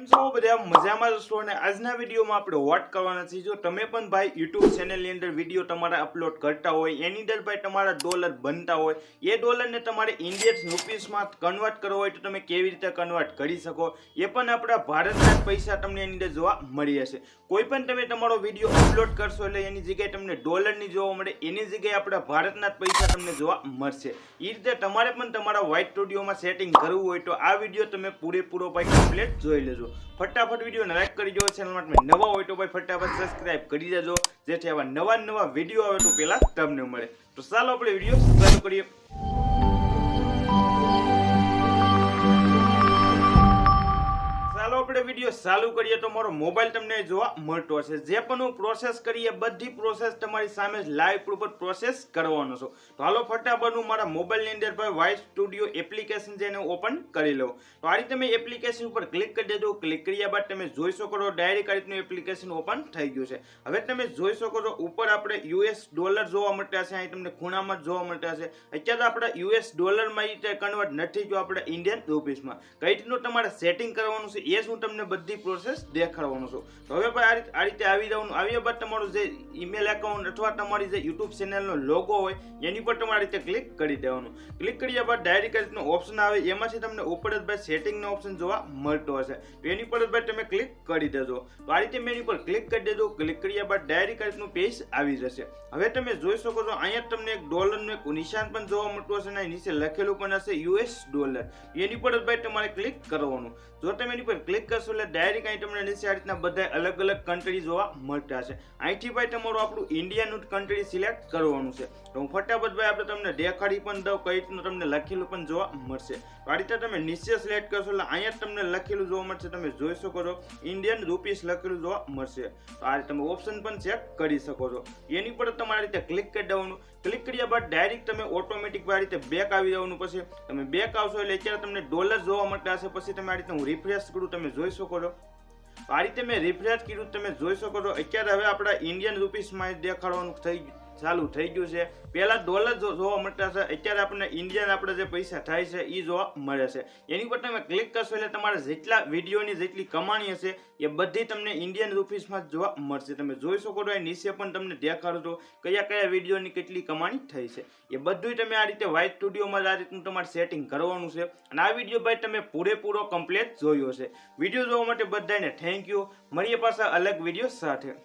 કેમ છો બધા? મજામાં છો અને આજના વિડીયોમાં આપણે વોટ કરવાના છીએ. જો તમે પણ ભાઈ યુટ્યુબ ચેનલની અંદર વીડિયો તમારા અપલોડ કરતા હોય, એની અંદર ભાઈ તમારા ડોલર બનતા હોય, એ ડોલરને તમારે ઇન્ડિયન રૂપીસમાં કન્વર્ટ કરવો હોય તો તમે કેવી રીતે કન્વર્ટ કરી શકો? એ પણ આપણા ભારતના પૈસા તમને એની અંદર જોવા મળી જશે. કોઈ પણ તમે તમારો વીડિયો અપલોડ કરશો એટલે એની જગ્યાએ તમને ડોલરની જોવા મળે, એની જગ્યાએ આપણા ભારતના પૈસા તમને જોવા મળશે. એ રીતે તમારે પણ તમારા વ્હાઇટ સ્ટુડિયોમાં સેટિંગ કરવું હોય તો આ વીડિયો તમે પૂરેપૂરો ભાઈ કમ્પ્લીટ જોઈ લેજો. ફટાફટ વિડીયોને લાઈક કરી દો ચેનલ માટે નવા હોય તો ભાઈ ફટાફટ સબસ્ક્રાઇબ કરી દેજો. જેથી આવા નવા નવા વીડિયો આવે તો પહેલા તમને મળે. તો ચાલો આપણે વીડિયો ચાલુ કરીએ. વીડિયો ચાલુ કરીએ તો મારો મોબાઈલ તમને જોવા મળતો હશે. જે પણ હું પ્રોસેસ કરીએ, બધી પ્રોસેસ તમારી સામે લાઈવ ઉપર પ્રોસેસ કરવાનો છું. તો હાલો ફટાફટ હું મારા મોબાઈલની અંદર ભાઈ વાઇસ સ્ટુડિયો એપ્લિકેશન એને ઓપન કરી લઉં. તો આ રીતે મેં એપ્લિકેશન ઉપર ક્લિક કરી દેજો ક્લિક કર્યા બાદ તમે જોઈ શકો છો ડાયરેક્ટ આ રીતનું એપ્લિકેશન ઓપન થઈ ગયું છે. હવે તમે જોઈ શકો છો ઉપર આપણે યુએસ ડોલર જોવા મળતા છે અહીં તમને ખૂણામાં જોવા મળતા છે અત્યારે આપણે યુએસ ડોલરમાં કન્વર્ટ નથી જો આપણે ઇન્ડિયન રૂપીસમાં કઈ રીતનું તમારે સેટિંગ કરવાનું છે એ હું તમને બધી પ્રોસેસ દેખાડવાનો છું. તો હવે ભાઈ આ રીતે આવી જવાનું. આવ્યા બાદ તમારું જે ઈમેલ એકાઉન્ટ અથવા તમારી જે યુટ્યુબ ચેનલનો લોગો હોય, એની પર તમારે રીતે ક્લિક કરી દેવાનું. ક્લિક કર્યા બાદ ડાયરેક્ટ રીતનો ઓપ્શન આવે. એમાંથી તમને ઉપર જ ભાઈ સેટિંગનો ઓપ્શન જોવા મળતો હશે. તો એની પર જ ભાઈ તમે ક્લિક કરી દેજો. તો આ રીતે મેં એની પર ક્લિક કરી દેજો. ક્લિક કર્યા બાદ ડાયરેક્ટ રીતનું પેજ આવી જશે. હવે તમે જોઈ શકો છો, અહીંયા તમને એક ડોલરનું એક નિશાન પણ જોવા મળતું હશે અને નીચે લખેલું પણ હશે યુએસ ડોલર એની પર જ ભાઈ તમારે ક્લિક કરવાનું. જો તમે એની પર ક્લિક કરશો એટલે ડાયરેક્ટ અહીં તમને નીચે આ રીતના બધા અલગ અલગ કન્ટ્રી જોવા મળતા છે. અહીંથી ભાઈ તમારું આપણું ઇન્ડિયાનું કન્ટ્રી સિલેક્ટ કરવાનું છે. તો હું ફટાફટ ભાઈ આપણે તમને દેખાડી પણ દઉં, કઈ રીતનું તમને લખેલું પણ જોવા મળશે. તો આ રીતે તમે નીચે સિલેક્ટ કરશો એટલે અહીંયા તમને લખેલું જોવા મળશે, તમે જોઈ શકો છો. ઇન્ડિયન રૂપીસ લખેલું જોવા મળશે. તો આ રીતે તમે ઓપ્શન પણ ચેક કરી શકો છો. એની પર તમારી રીતે ક્લિક કરી દેવાનું. ક્લિક કર્યા બાદ ડાયરેક્ટ તમે ઓટોમેટિક આ રીતે બેક આવી જવાનું પછી તમે બેક આવશો એટલે અત્યારે તમને ડોલર જોવા મળતા હશે. પછી તમે આ રીતે હું રિફ્રેશ કરું, તમે જોઈ શકો છો આ રીતે મેં રિફ્રેશ કર્યું, તમે જોઈ શકો છો. અત્યારે હવે આપણા ઇન્ડિયન રૂપીસમાં દેખાડવાનું થઈ ચાલુ થઈ ગયું છે. પહેલાં ડોલર જોવા મળતા છે અત્યારે આપણને ઇન્ડિયન આપણે જે પૈસા થાય છે એ જોવા મળે છે. એની પર તમે ક્લિક કરશો એટલે તમારે જેટલા વિડીયોની જેટલી કમાણી હશે, એ બધી તમને ઇન્ડિયન રૂપીસમાં જોવા મળશે. તમે જોઈ શકો છો, એ નીચે પણ તમને દેખાડો છો, કયા કયા વિડીયોની કેટલી કમાણી થઈ છે. એ બધું તમે આ રીતે વાઇટ સ્ટુડિયોમાં આ રીતનું તમારે સેટિંગ કરવાનું છે. અને આ વીડિયો ભાઈ તમે પૂરેપૂરો કમ્પ્લેટ જોયો છે. વીડિયો જોવા માટે બધાને થેન્ક યુ મળીએ પાછા અલગ વીડિયો સાથે.